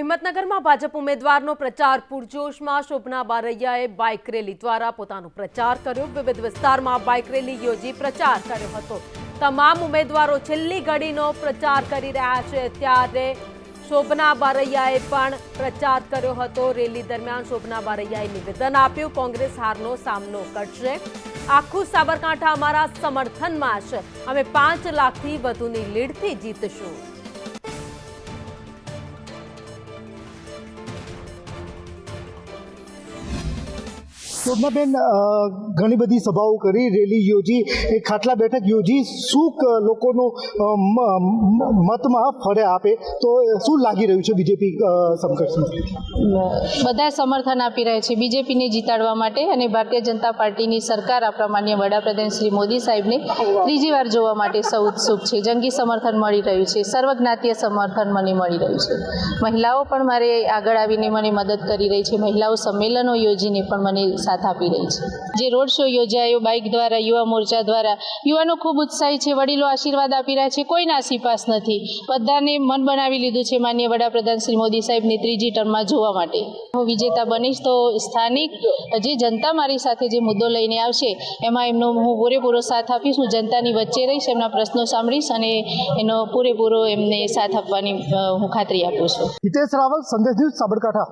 હિંમતનગરમાં ભાજપ ઉમેદવારનો પ્રચાર પૂરજોશમાં Shobhana બારૈયાએ bike rally દ્વારા પોતાનો પ્રચાર કર્યો. વિવિધ વિસ્તારમાં બાઇક રેલી યોજી પ્રચાર કર્યો હતો. તમામ ઉમેદવારો છેલ્લી ઘડીનો પ્રચાર કરી રહ્યા છે. ત્યારે શોભના બારૈયાએ પણ પ્રચાર કર્યો હતો. રેલી દરમિયાન શોભના બારૈયાએ નિવેદન આપ્યું, કોંગ્રેસ હારનો સામનો કરશે. આખું સાબરકાંઠા અમારા સમર્થનમાં છે. અમે પાંચ લાખથી વધુની લીડથી જીતશું. શોભનાબેન ઘણી બધી સભાઓ કરી, રેલી યોજી એક ખાટલા બેઠક યોજી, શું લોકોનો મતમાં ફરે આપે, તો શું લાગી રહ્યું છે બીજેપી સમકક્ષમાં? બધા સમર્થન આપી રહ્યા છે બીજેપીને જીતાડવા માટે અને ભારતીય જનતા પાર્ટીની સરકાર આપણા માન્ય વડાપ્રધાન શ્રી મોદી સાહેબને ત્રીજી વાર જોવા માટે સૌ ઉત્સુક છે. જંગી સમર્થન મળી રહ્યું છે, સર્વજ્ઞાતીય સમર્થન મને મળી રહ્યું છે. મહિલાઓ પણ મારે આગળ આવીને મને મદદ કરી રહી છે, મહિલાઓ સંમેલનો યોજીને પણ મને સાથ આપી રહી છે. જે રોડ શો યોજાયો, બાઇક દ્વારા, યુવા મોરચા દ્વારા, યુવાનો ખૂબ ઉત્સાહી છે, વડીલો આશીર્વાદ આપી રહ્યા છે, કોઈ નાસીપાસ નથી. બધાને મન બનાવી લીધું છે માન્ય વડાપ્રધાન શ્રી મોદી સાહેબની ત્રીજી ટર્મમાં જોવા માટે. હું વિજેતા બનીશ તો સ્થાનિક જે જનતા મારી સાથે જે મુદ્દો લઈને આવશે, એમાં એમનો હું પૂરેપૂરો સાથ આપીશ. હું જનતાની વચ્ચે રહીશ, એમના પ્રશ્નો સાંભળીશ અને એનો પૂરેપૂરો એમને સાથ આપવાની હું ખાતરી આપું છું. હિતેશ રાવલ, સંદેશ ન્યૂઝ સાબરકાંઠા.